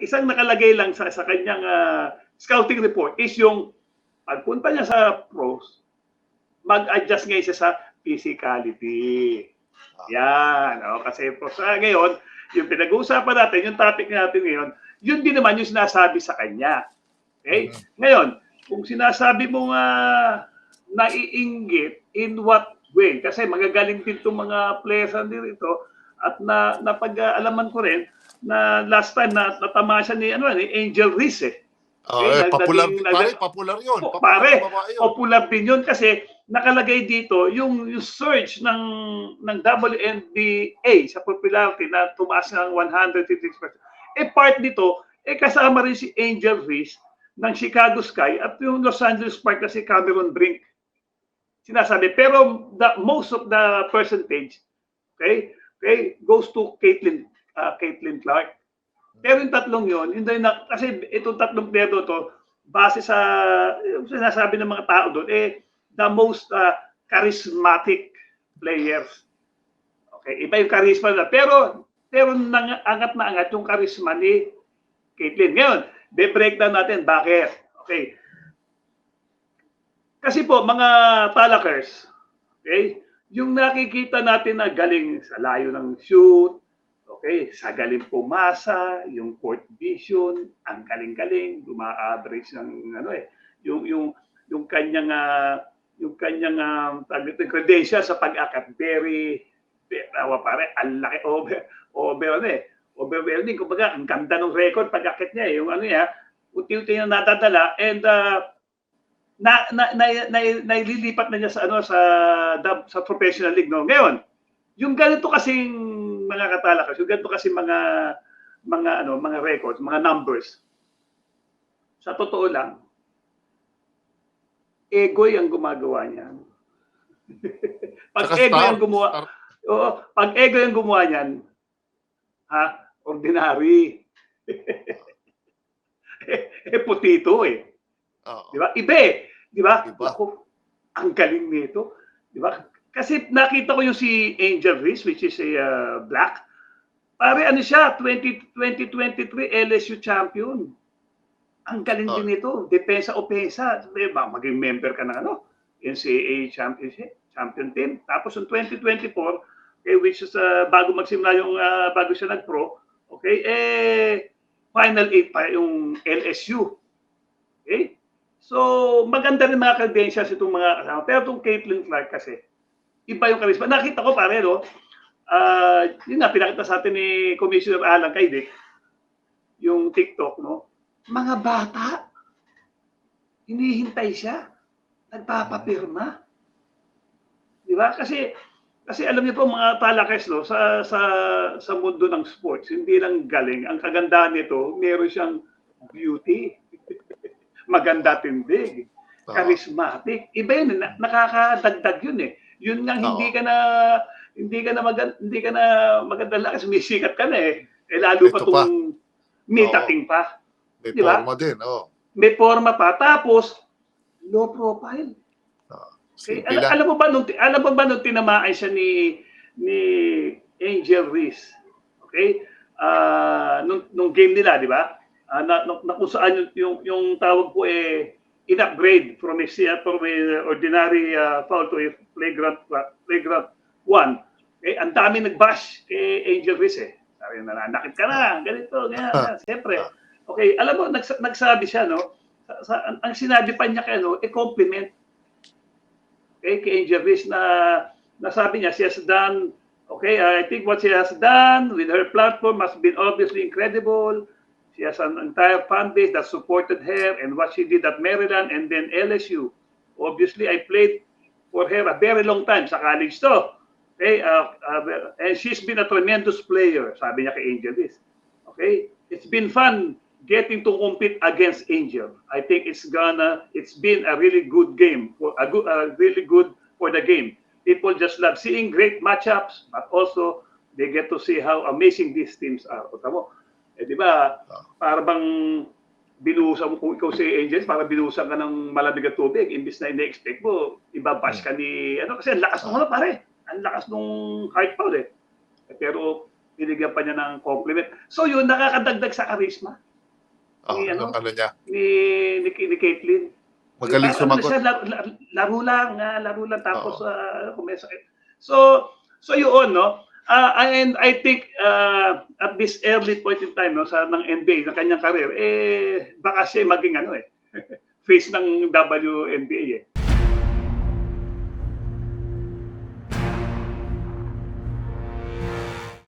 isang nakalagay lang sa, sa kanyang ah, scouting report is yung pagpunta niya sa pros, mag-adjust ngayon siya sa physicality. Yan. O, kasi po sa ngayon, yung pinag-uusapan natin, yung topic natin ngayon, yun din naman yung sinasabi sa kanya. Okay? Ngayon, kung sinasabi mo nga naiinggit, in what way? Kasi magagaling din itong mga players dito at na napag-alaman ko rin na last time na natama siya ni ano ni Angel Reese eh. Oh, Eh, eh, popular, nagdating- pare, popular yun. Oh, Popular pare, yun. Popular din yun kasi nakalagay dito yung, yung search ng ng WNBA sa popularity na tumaas ng 156%. Eh part dito, eh kasama rin si Angel Reese ng Chicago Sky at yung Los Angeles Sparks na si Cameron Brink. Sinasabi. Pero the, most of the percentage, okay, okay, goes to Caitlin, uh, Caitlin Clark. Pero yung tatlong yon, hindi na, kasi itong tatlong player to, base sa yung sinasabi ng mga tao doon, eh, the most uh, charismatic players. Okay, iba yung charisma nila. Pero, pero nang, angat na angat yung charisma ni Caitlyn. Ngayon, be-breakdown natin. Bakit? Okay. Kasi po, mga talakers, okay, yung nakikita natin na galing sa layo ng shoot, okay, sa galing pumasa, yung court vision, ang galing-galing, guma-average ng ano eh, yung yung yung kanyang ah, yung kanyang uh, credential sa pag-akat. Very tawa pare, ang laki over over ano eh, overwhelming kumbaga ang ganda ng record pag-akit niya eh, yung ano niya, unti-unti na natadala and uh, na, na, na, na, naililipat na niya sa ano sa sa professional league no. Ngayon, yung ganito kasing mga katalakas, yung ganito kasi mga mga ano, mga records, mga numbers. Sa totoo lang, egoy ang gumagawa niyan. pag Saka ego ang gumawa, star- oo, pag ego ang gumawa niyan, ha, ordinary. eh, putito eh. Oo. Di ba? Iba eh. Di ba? Iba. Naku, ang galing nito. Di ba? Kasi nakita ko yung si Angel Reese, which is a uh, black. Pare, ano siya, 20, 2023 LSU champion. Ang galing Oh. din nito. Depensa opensa. Diba? Maging member ka ng ano, NCAA championship, champion team. Tapos yung 2024, okay, which is uh, bago magsimula yung, uh, bago siya nag-pro, okay, eh, final eight pa yung LSU. Okay? So, maganda rin mga credentials itong mga kasama. Pero itong Caitlin Clark kasi, iba yung charisma. Nakita ko pare, no? Ah, yun nga, pinakita sa atin ni Commissioner Alan Kaidik, yung TikTok, no? Mga bata, hinihintay siya. Nagpapapirma. Di ba? Kasi, kasi alam niyo po mga talakes, no? Sa, sa, sa mundo ng sports, hindi lang galing. Ang kagandahan nito, meron siyang beauty. Maganda tindig charismatic. Iba yun, na- nakakadagdag yun eh. Yun hindi Oo. ka na hindi ka na maganda, hindi ka na maganda lang kasi sumisikat ka na eh. Eh lalo pa Ito pa. tong may Oo. dating pa. May Di ba? forma din. Oh. May forma pa. Tapos, low profile. Okay? Simple Al- lang. alam mo ba nung alam mo ba nung tinamaan siya ni ni Angel Reese? Okay? Ah, nung, nung game nila, di ba? Ah, na, na, na kung saan yung, yung, yung tawag ko eh in-upgrade from a, from a ordinary ah, foul to a flagrant flagrant one. Eh, ang dami nag-bash kay Angel Reese eh. Sabi na, nanakit ka na, ganito, ganyan, ganyan. Siyempre. Okay, alam mo, nags- nagsabi siya, no? Sa, sa, ang, ang sinabi pa niya kay, ano, eh, compliment okay, kay Angel Reese na nasabi niya, she has done, okay, I think what she has done with her platform has been obviously incredible. She has an entire fan base that supported her and what she did at Maryland and then LSU. Obviously, I played for her a very long time sa college to. Okay, uh, uh, and she's been a tremendous player, sabi niya kay Angel Reese. Okay, it's been fun getting to compete against Angel. I think it's gonna, it's been a really good game, for a good, uh, really good for the game. People just love seeing great matchups, but also they get to see how amazing these teams are. O tamo, eh di ba, para bang binuhusan mo kung ikaw si Angels, para binuhusan ka ng malamig at tubig, imbis na ina-expect mo, ibabash ka ni, ano, kasi ang lakas nung ano pare, ang lakas nung hard foul eh. Eh, Pero binigyan pa niya ng compliment. So yun, nakakadagdag sa charisma. Oh, Ni ano? ano niya. ni ni, ni Caitlyn. Magaling Parang ano sumagot. siya, laro, laro, laro lang, ah, laro lang tapos ah, kung may sakit. So, so yun, no? Ah, and I think uh, at this early point in time no, sa ng NBA, ng kanyang career, eh, baka siya maging ano eh, face ng WNBA eh.